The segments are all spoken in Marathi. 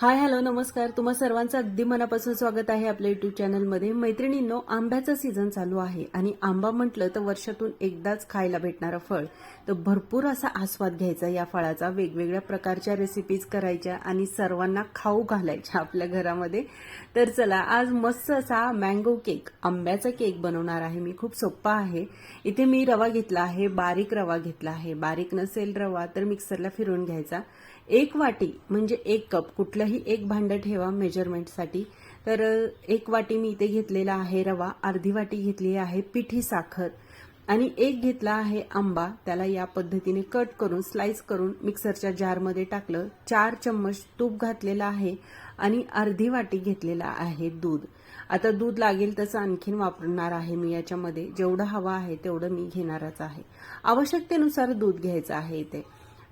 हाय हॅलो नमस्कार. तुम्हा सर्वांचं अगदी मनापासून स्वागत आहे आपल्या युट्यूब चॅनलमध्ये. मैत्रिणींनो आंब्याचा सीझन चालू आहे आणि आंबा म्हटलं तर वर्षातून एकदाच खायला भेटणारं फळ. तर भरपूर असा आस्वाद घ्यायचा या फळाचा वेगवेगळ्या प्रकारच्या रेसिपीज करायच्या आणि सर्वांना खाऊ घालायच्या आपल्या घरामध्ये. तर चला आज मस्त असा मँगो केक आंब्याचा केक बनवणार आहे. मी खूप सोप्पा आहे. इथे मी रवा घेतला आहे बारीक रवा घेतला आहे. बारीक नसेल रवा तर मिक्सरला फिरवून घ्यायचा. एक वाटी म्हणजे एक कप कुठलंही एक भांडं ठेवा मेजरमेंटसाठी तर एक वाटी मी इथे घेतलेला आहे रवा अर्धी वाटी घेतली आहे पिठी साखर आणि एक घेतला आहे आंबा. त्याला या पद्धतीने कट करून स्लाइस करून मिक्सरच्या जारमध्ये टाकलं. चार चम्मच तूप घातलेला आहे आणि अर्धी वाटी घेतलेला आहे दूध. आता दूध लागेल तसं आणखीन वापरणार आहे मी याच्यामध्ये. जेवढं हवं आहे तेवढं मी घेणारच आहे. आवश्यकतेनुसार दूध घ्यायचं आहे इथे.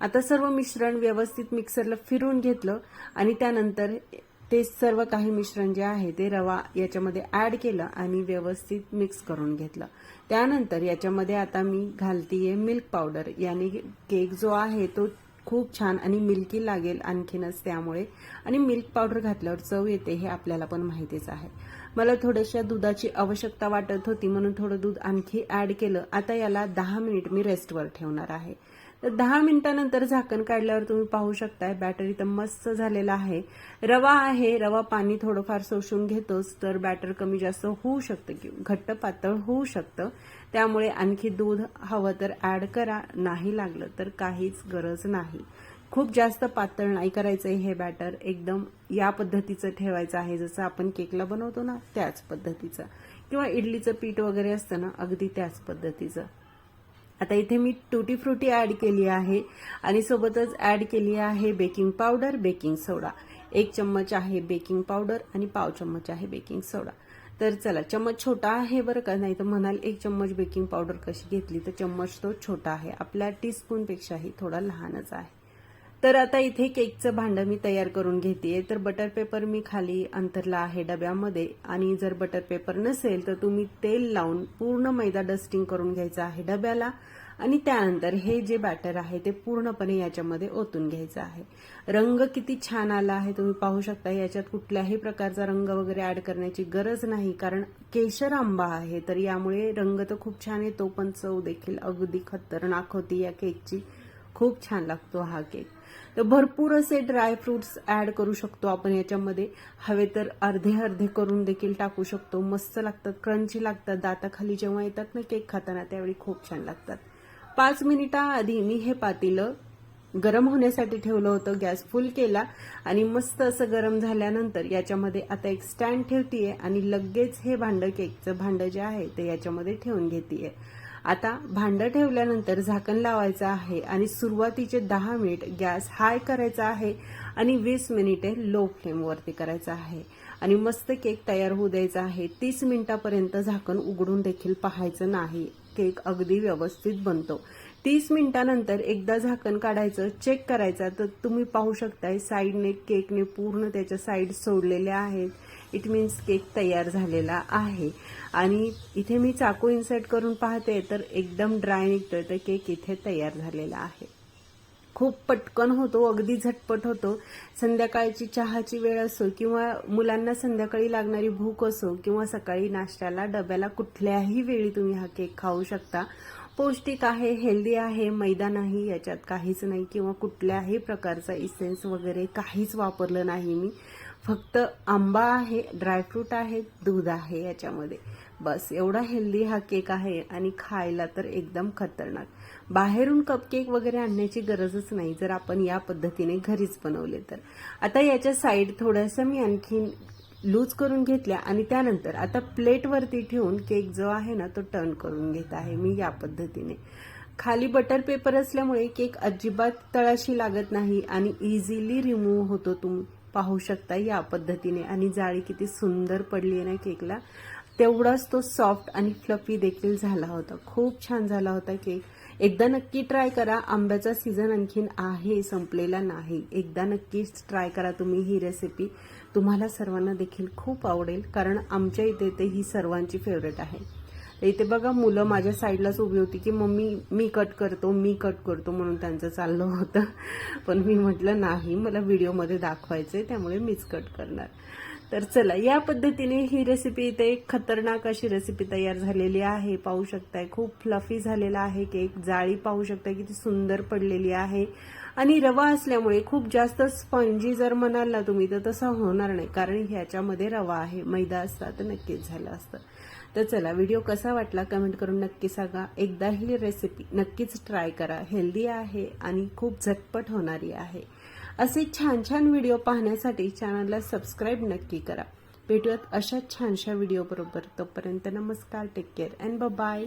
आता सर्व मिश्रण व्यवस्थित मिक्सरला फिरून घेतलं आणि त्यानंतर ते सर्व काही मिश्रण जे आहे ते रवा याच्यामध्ये ऍड केलं आणि व्यवस्थित मिक्स करून घेतलं. त्यानंतर याच्यामध्ये आता मी घालतीये मिल्क पावडर याने केक जो आहे तो खूप छान आणि मिल्की लागेल आणखीनच त्यामुळे. आणि मिल्क पावडर घातल्यावर चव येते हे आपल्याला पण माहितीच आहे. मला थोड्याशा दुधाची आवश्यकता वाटत होती म्हणून थोडं दूध आणखी ऍड केलं. आता याला दहा मिनिट मी रेस्टवर ठेवणार आहे. तर दहा मिनिटानंतर झाकण काढल्यावर तुम्ही पाहू शकताय बॅटर इथं मस्त झालेला आहे. रवा आहे रवा पाणी थोडंफार शोषून घेतोच तर बॅटर कमी जास्त होऊ शकतं की घट्ट पातळ होऊ शकतं. त्यामुळे आणखी दूध हवं तर ऍड करा नाही लागलं तर काहीच गरज नाही. खूप जास्त पातळ नाही करायचंय हे बॅटर एकदम या पद्धतीचं ठेवायचं आहे. जसं आपण केकला बनवतो ना त्याच पद्धतीचं. किंवा इडलीचं पीठ वगैरे असतं ना अगदी त्याच पद्धतीचं. आता इथे मी टुटी फ्रुटी ऍड केली आहे आणि सोबतच ऍड केली आहे बेकिंग पावडर बेकिंग सोडा. एक चम्मच आहे बेकिंग पावडर आणि पाव चम्मच आहे बेकिंग सोडा. तर चला चम्मच छोटा आहे बरं का? नाही तर म्हणाल एक चम्मच बेकिंग पावडर कशी घेतली तर चम्मच तो छोटा आहे. आपल्या टीस्पूनपेक्षाही थोडा लहानच आहे. तर आता इथे केकचं भांडं मी तयार करून घेते तर बटर पेपर मी खाली अंतरला आहे डब्यामध्ये. आणि जर बटर पेपर नसेल तर तुम्ही तेल लावून पूर्ण मैदा डस्टिंग करून घ्यायचं आहे डब्याला. आणि त्यानंतर हे जे बॅटर आहे ते पूर्णपणे याच्यामध्ये ओतून घ्यायचं आहे. रंग किती छान आला आहे तुम्ही पाहू शकता. याच्यात कुठल्याही प्रकारचा रंग वगैरे ऍड करण्याची गरज नाही कारण केशर आंबा आहे. तर यामुळे रंग तर खूप छान येतो पण चव देखील अगदी खतरनाक होती या केकची खूप छान लागतो हा केक तर भरपूर असे ड्राय ॲड करू शकतो आपण याच्यामध्ये. हवे तर अर्धे अर्धे करून देखील टाकू शकतो. मस्त लागतात क्रंची लागतात. दाताखाली जेव्हा येतात ना केक खाताना त्यावेळी खूप छान लागतात. पाच मिनिटाआधी मी हे पातेलं गरम होण्यासाठी ठेवलं होतं गॅस फुल केला आणि मस्त असं गरम झाल्यानंतर याच्यामध्ये आता एक स्टँड ठेवतीये आणि लगेच हे भांडं केकचं भांडं जे आहे ते याच्यामध्ये ठेवून घेतीये. आता भांडं ठेवल्यानंतर झाकण लावायचं आहे आणि सुरुवातीचे दहा मिनिट गॅस हाय करायचा आहे आणि वीस मिनिटे लो फ्लेमवरती करायचं आहे. आणि मस्त केक तयार होऊ द्यायचा आहे. तीस मिनिटापर्यंत झाकण उघडून देखील पाहायचं नाही. केक अगदी व्यवस्थित बनतो. तीस मिनिटानंतर एकदा झाकण काढायचं चेक करायचं. तर तुम्ही पाहू शकताय साईडने केकने पूर्ण त्याच्या साईड सोडलेल्या आहेत. इट मीन्स केक तयार झालेला आहे. आणि इथे मी चाकू इन्सर्ट करून पाहते तर एकदम ड्राय निघतोय तर केक इथे तयार झालेला आहे. खूप पटकन होतो अगदी झटपट होतो. संध्याकाळची चहाची वेळ असो किंवा मुलांना संध्याकाळी लागणारी भूक असो किंवा सकाळी नाश्त्याला डब्याला कुठल्याही वेळी तुम्ही हा केक खाऊ शकता. पौष्टिक आहे हेल्दी आहे मैदा नाही याच्यात काहीच नाही किंवा कुठल्याही प्रकारचा इसेन्स वगैरे काहीच वापरलं नाही मी. फक्त आंबा आहे ड्रायफ्रूट आहे दूध आहे याच्यामध्ये. बस एवढा हेल्दी हा केक आहे आणि खायला तर एकदम खतरनाक. बाहेरून कपकेक वगैरे आणण्याची गरजच नाही जर आपण या पद्धतीने घरीच बनवले तर. आता याच्या साईड थोडंसं मी आणखीन लूज करून घेतल्या आणि त्यानंतर आता प्लेटवरती ठेवून केक जो आहे ना तो टर्न करून घेत आहे मी या पद्धतीने. खाली बटर पेपर असल्यामुळे केक अजिबात तळाशी लागत नाही आणि इझिली रिमूव्ह होतो तुम्ही पाहू शकता या पद्धतीने. आणि जाळी किती सुंदर पडली आहे ना केकला. तेवढाच तो सॉफ्ट आणि फ्लफी देखील झाला होता. खूप छान झाला होता केक. एकदा नक्की ट्राय करा. आंब्याचा सीझन आणखीन आहे संपलेला नाही. एकदा नक्कीच ट्राय करा तुम्ही ही रेसिपी तुम्हाला सर्वांना देखील खूप आवडेल कारण आमच्या इथे ते ही सर्वांची फेवरेट आहे. इथे बघा मुलं माझ्या साईडलाच उभी होती की मम्मी मी कट करतो मी कट करतो म्हणून त्यांचं चाललं होतं. पण मी म्हटलं नाही मला व्हिडिओमध्ये दाखवायचं आहे त्यामुळे मीच कट करणार. तर चला या पद्धतीने ही रेसिपी इथे एक खतरनाक अशी रेसिपी तयार झालेली आहे. पाहू शकताय खूप फ्लफी झालेला आहे. केक जाळी पाहू शकताय किती सुंदर पडलेली आहे. आणि रवा असल्यामुळे खूप जास्त स्पंजी जर म्हणाल ना तुम्ही तर तसं होणार नाही कारण ह्याच्यामध्ये रवा आहे. मैदा असता तर नक्कीच झालं असतं. तर चला व्हिडिओ कसा वाटला कमेंट करून नक्की सांगा. एकदा ही रेसिपी नक्कीच ट्राय करा. हेल्दी आहे आणि खूप झटपट होणारी आहे. असे छान छान व्हिडिओ पाहण्यासाठी चॅनलला सबस्क्राईब नक्की करा. भेटूयात अशा छानशा व्हिडिओ बरोबर. तोपर्यंत नमस्कार टेक केअर अँड बाय